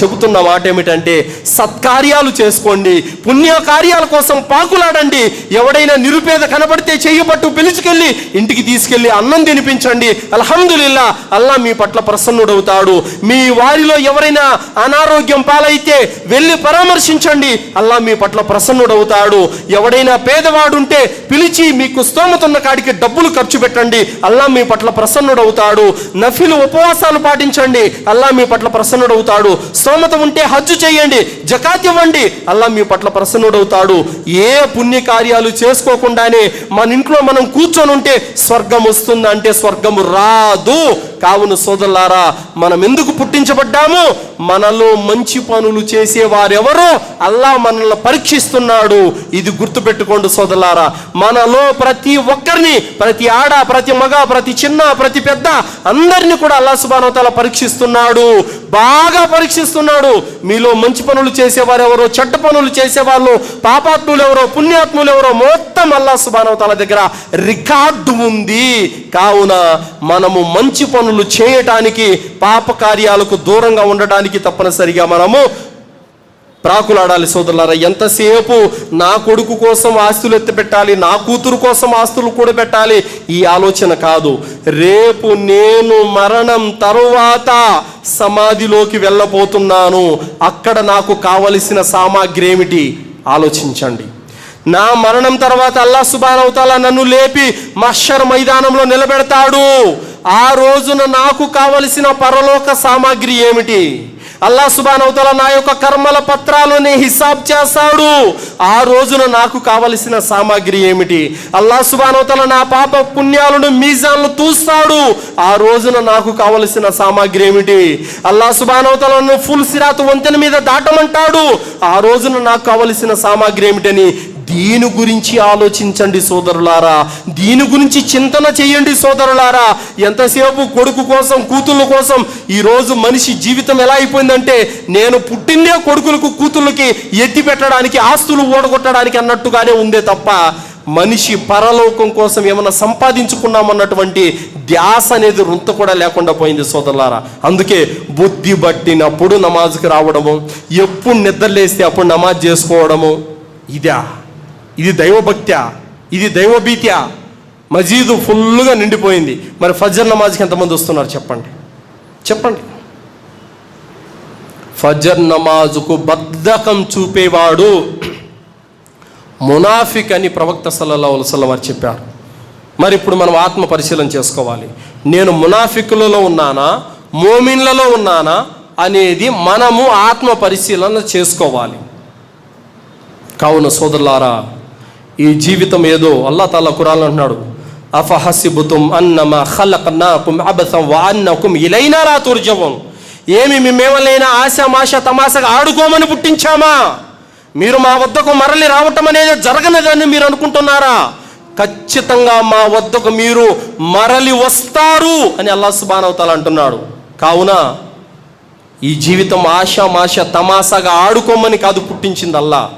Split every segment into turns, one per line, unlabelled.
చెబుతున్న మాట ఏమిటంటే సత్కార్యాలు చేసుకోండి పుణ్య కార్యాల కోసం పాకులాడండి ఎవడైనా నిరుపేద కనబడితే చేయబట్టు పిలుచుకెళ్ళి ఇంటికి తీసుకెళ్ళి అన్నం తినిపించండి. అల్హమ్దులిల్లా అల్లా మీ పట్ల ప్రసన్నుడవుతాడు. మీ వారిలో ఎవరైనా అనారోగ్యం పాలైతే వెళ్ళి పరామర్శించండి. అల్లా మీ పట్ల ప్రసన్నుడవుతాడు. ఎవడైనా పేదవాడుంటే పిలిచి మీకు స్తోమతున్న కాడికి డబ్బులు ఖర్చు పెట్టండి. అల్లా మీ పట్ల ప్రసన్నుడవుతాడు. నఫిలు ఉపవాసాలు పాటించండి. అల్లా మీ పట్ల ప్రసన్నుడవుతాడు. స్తోమత ఉంటే హజ్జు చేయండి జకాత్ ఇవ్వండి. అల్లా మీ పట్ల ప్రసన్నుడవుతాడు. ఏ పుణ్య కార్యాలు చేసుకోకుండానే మన ఇంట్లో మనం కూర్చొని ఉంటే స్వర్గం వస్తుందంటే స్వర్గము రాదు. కావున సోదరులారా మనం ఎందుకు పుట్టించబడ్డాము? మనలో మంచి పనులు చేసేవారెవరో? అల్లా మనల్ని పరీక్షిస్తున్నాడు. ఇది గుర్తుపెట్టుకోండి సోదరులారా మనలో ప్రతి ఒక్కరిని ప్రతి ఆడ ప్రతి మగ ప్రతి చిన్న ప్రతి పెద్ద అందరినీ కూడా అల్లా సుబానవతాల పరీక్షిస్తున్నాడు. బాగా పరీక్షిస్తున్నాడు. మీలో మంచి పనులు చేసేవారెవరో చెడ్డ పనులు చేసేవాళ్ళు పాపాత్ములు ఎవరో పుణ్యాత్ములు ఎవరో మొత్తం అల్లా సుబానవతాల దగ్గర రికార్డు ఉంది. కావున మనము మంచి పనులు చేయటానికి పాప కార్యాలకు దూరంగా ఉండటానికి తప్పనిసరిగా మనము ప్రాకులాడాలి సోదరులారా. ఎంతసేపు నా కొడుకు కోసం ఆస్తులు ఎత్తి పెట్టాలి నా కూతురు కోసం ఆస్తులు కూడా పెట్టాలి ఈ ఆలోచన కాదు. రేపు నేను మరణం తరువాత సమాధిలోకి వెళ్ళబోతున్నాను. అక్కడ నాకు కావలసిన సామాగ్రి ఏమిటి ఆలోచించండి. నా మరణం తర్వాత అల్లా సుబానవుతాలా నన్ను లేపి మషర్ మైదానంలో నిలబెడతాడు. ఆ రోజున నాకు కావలసిన పరలోక సామాగ్రి ఏమిటి? అల్లా సుబానవుతల నా యొక్క కర్మల పత్రాలని హిసాబ్ చేస్తాడు ఆ రోజున నాకు కావలసిన సామాగ్రి ఏమిటి? అల్లా సుబానవుతల నా పాప పుణ్యాలను మీజాన్లు తూస్తాడు. ఆ రోజున నాకు కావలసిన సామాగ్రి ఏమిటి? అల్లా సుబానవుతలను ఫుల్ సిరాత్ వంతెన మీద దాటమంటాడు. ఆ రోజున నాకు కావలసిన సామాగ్రి ఏమిటని దీని గురించి ఆలోచించండి సోదరులారా దీని గురించి చింతన చేయండి సోదరులారా. ఎంతసేపు కొడుకు కోసం కూతుళ్ళ కోసం ఈరోజు మనిషి జీవితం ఎలా అయిపోయిందంటే నేను పుట్టిందే కొడుకులకు కూతుళ్ళకి ఎత్తి పెట్టడానికి ఆస్తులు ఓడగొట్టడానికి అన్నట్టుగానే ఉందే తప్ప మనిషి పరలోకం కోసం ఏమైనా సంపాదించుకున్నామన్నటువంటి ధ్యాస అనేది రుంత కూడా లేకుండా పోయింది సోదరులారా. అందుకే బుద్ధి పట్టినప్పుడు నమాజ్కి రావడము ఎప్పుడు నిద్రలేస్తే అప్పుడు నమాజ్ చేసుకోవడము ఇదా. ఇది దైవభక్త్యా? ఇది దైవభీత్యా? మజీదు ఫుల్గా నిండిపోయింది. మరి ఫజర్ నమాజ్కి ఎంతమంది వస్తున్నారు చెప్పండి. చెప్పండి. ఫజర్ నమాజుకు బద్ధకం చూపేవాడు మునాఫిక్ అని ప్రవక్త సల్లల్లా వలసల్ల వారు చెప్పారు. మరి ఇప్పుడు మనం ఆత్మ పరిశీలన చేసుకోవాలి. నేను మునాఫికులలో ఉన్నానా? మోమిన్లలో ఉన్నానా? అనేది మనము ఆత్మ పరిశీలన చేసుకోవాలి. కావున సోదరులారా ఈ జీవితం ఏదో అల్లా తాలా కురాన్ అంటున్నాడు. అఫహసిబుతుం అన్నమా ఖలqnakum అబసం వాన్నకుం ఇలైనా రా తుర్జవం ఏమి మేమేమలైనా ఆశ మాష తమాషగా ఆడుకోమని పుట్టించామా? మీరు మా వద్దకు మరలి రావటం అనేది జరగనదని మీరు అనుకుంటున్నారా? ఖచ్చితంగా మా వద్దకు మీరు మరలి వస్తారు అని అల్లా సుబానవతాలు అంటున్నాడు. కావున ఈ జీవితం ఆశ మాష తమాషగా ఆడుకోమని కాదు పుట్టించింది అల్లా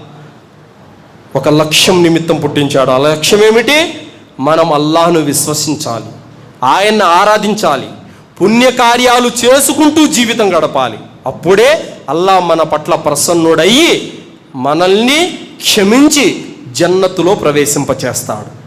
ఒక లక్ష్యం నిమిత్తం పుట్టించాడు. ఆ లక్ష్యం ఏమిటి? మనం అల్లాహను విశ్వసించాలి. ఆయన్ని ఆరాధించాలి. పుణ్యకార్యాలు చేసుకుంటూ జీవితం గడపాలి. అప్పుడే అల్లా మన పట్ల ప్రసన్నుడయ్యి మనల్ని క్షమించి జన్నతులో ప్రవేశింపచేస్తాడు.